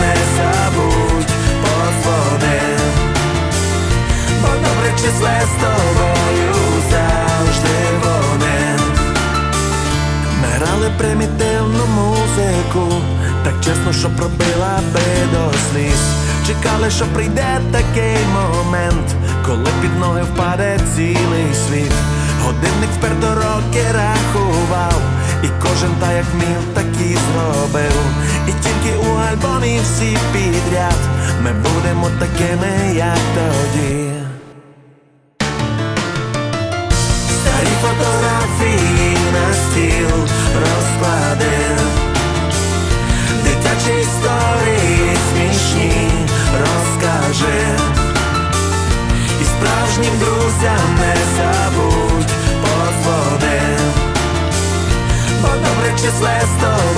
не забудь подзвони. Бо добре числе з тобою завжди вони. Ми примітивну музику, так чесно, що пробила би до сліз. Чекали, що прийде такий момент, коли під ноги впаде цілий світ. Годинник вперто роки рахував, і кожен та як міг, так і зробив. І альбомі всі підряд ми будемо такими, як тоді. Старі фотографії на стіл розкладив. Дитячі історії смішні розкажи. І справжнім друзям не забудь подзвони. Бо добре числе з тобою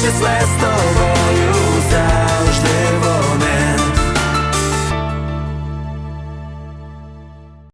Бо добре числе з тобою завжди